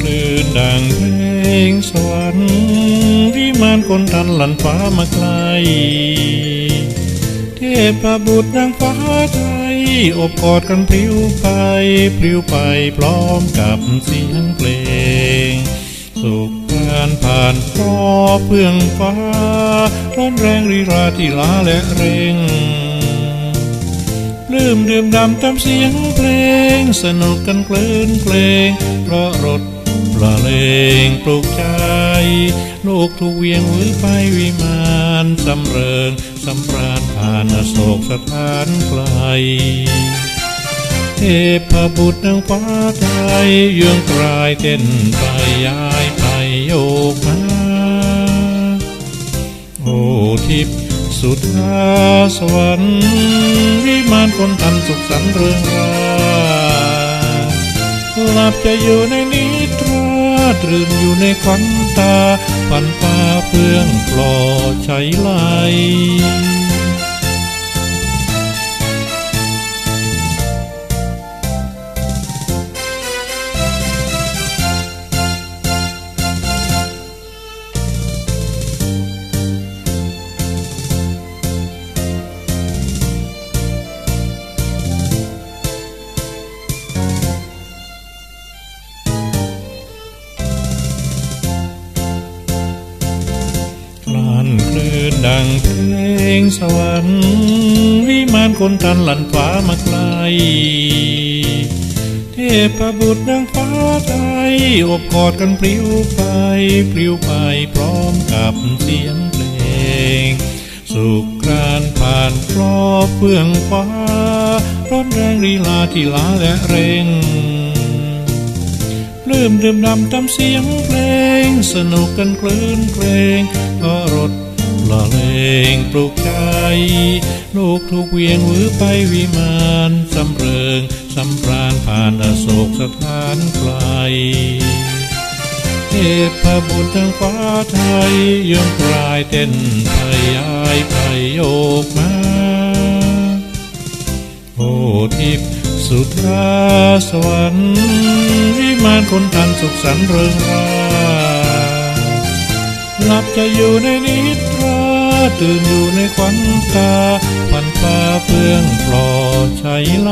คลื่นดังเพลงสวรรค์วิมานคนทันหลันฟ้ามาไกล เทพบุตรนางฟ้าไทยอบกอดกันพลิ้วไปพลิ้วไปพร้อมกับเสียงเพลง สุขการผ่านครอเพื่องฟ้าร้อนแรงรีราที่ลาและเร่ง ลืมดื่มดำตามเสียงเพลง สนุกกันเพลินเพลง เพราะรถปละเลงปลุกใจ โลกทุกเวียงหรือไปวิมานสำเริงสำราญผ่านอโศกสถานไกล เทพบุตรนางฟ้าไทยเยืองกลายเต้นไปย้ายไปโยกมาโอ้ทิพย์ สุดาสวรรค์วิมานคนทันสุขสันต์เรืองราหลับจะอยู่ในนิทราตรื่นอยู่ในควันตาฝันฟ้าเพื่องปลอใช้ไหล นดังเพลงสวรรค์วิมานคนทันหลันฟ้ามาไกล เทพบุตรนางฟ้าไทยอบกอดกันปลิวไปปลิวไปพร้อมกับเสียงเพลง สุขกรานผ่านครอบเพื่องฟ้า ร้อนแรงลีลาที่ลาและเร่งลืมดื่มดำตามเสียงเพลง สนุกกันคลื่นเพลงก็ร ถละเลงปลุกใจลูกทุกเวียงหรือไปวิมานสำเริงสำราญผ่านอโศกสถานไกลเทพบุตรทางฟ้าไทยยงกลายเต้นไปย้ายไปโยกมาโอทิพสุดาสวรรค์วิมานคนทันสุขสันต์เริงรา หลับจะอยู่ในนิทราตื่นอยู่ในควันตาพันตาเพื่องปลอดใช้ไหล